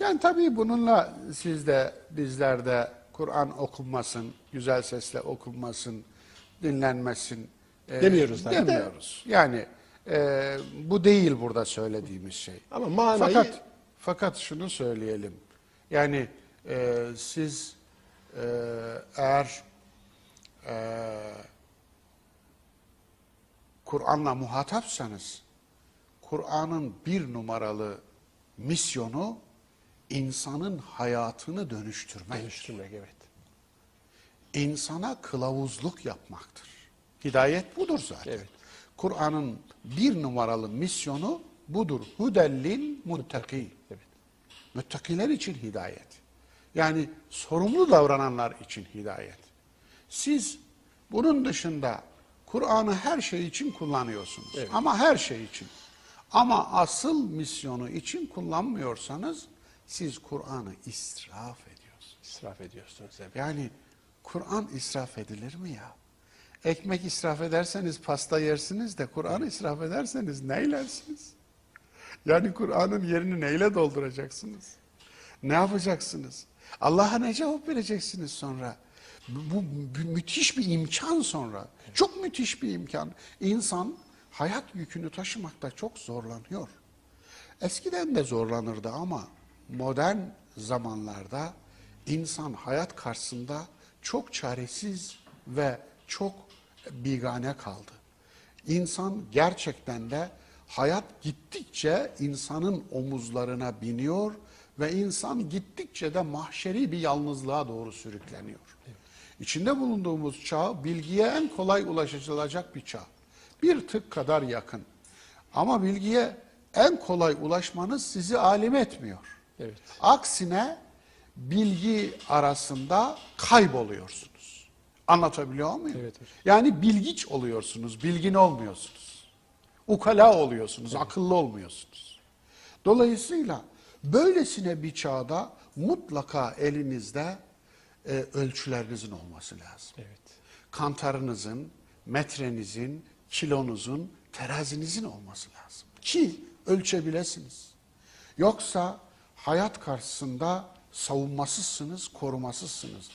Yani tabii bununla siz de bizler de Kur'an okunmasın, güzel sesle okunmasın, dinlenmesin e, Demiyoruz tabii de. Demiyoruz. Yani e, bu değil burada söylediğimiz şey. Ama manayı Fakat fakat şunu söyleyelim. Yani e, siz e, eğer e, Kur'an'la muhatapsanız Kur'an'ın bir numaralı misyonu insanın hayatını dönüştürmek. dönüştürmek evet. insana kılavuzluk yapmaktır. Hidayet budur zaten. Evet. Kur'an'ın bir numaralı misyonu budur. Hudellil muttaki. Evet. Müttakiler için hidayet. Yani sorumlu davrananlar için hidayet. Siz bunun dışında Kur'an'ı her şey için kullanıyorsunuz. Evet. Ama her şey için. Ama asıl misyonu için kullanmıyorsanız siz Kur'an'ı israf ediyorsunuz. İsraf ediyorsunuz evet. Yani Kur'an israf edilir mi ya? Ekmek israf ederseniz pasta yersiniz de Kur'an israf ederseniz neylersiniz? Yani Kur'an'ın yerini neyle dolduracaksınız? Ne yapacaksınız? Allah'a ne cevap vereceksiniz sonra? Bu, bu mü- müthiş bir imkan sonra. Çok müthiş bir imkan. İnsan hayat yükünü taşımakta çok zorlanıyor. Eskiden de zorlanırdı ama modern zamanlarda insan hayat karşısında çok çaresiz ve çok bigane kaldı. İnsan gerçekten de hayat gittikçe insanın omuzlarına biniyor ve insan gittikçe de mahşeri bir yalnızlığa doğru sürükleniyor. İçinde bulunduğumuz çağ bilgiye en kolay ulaşılacak bir çağ. Bir tık kadar yakın. Ama bilgiye en kolay ulaşmanız sizi alim etmiyor. Evet. Aksine bilgi arasında kayboluyorsunuz. Anlatabiliyor muyum? Evet hocam. Yani bilgiç oluyorsunuz, bilgin olmuyorsunuz. Ukala oluyorsunuz, akıllı olmuyorsunuz. Dolayısıyla böylesine bir çağda mutlaka elinizde e, ölçülerinizin olması lazım Evet. kantarınızın, metrenizin, kilonuzun, terazinizin olması lazım. Ki ölçebilesiniz. Yoksa hayat karşısında savunmasızsınız, korumasızsınız.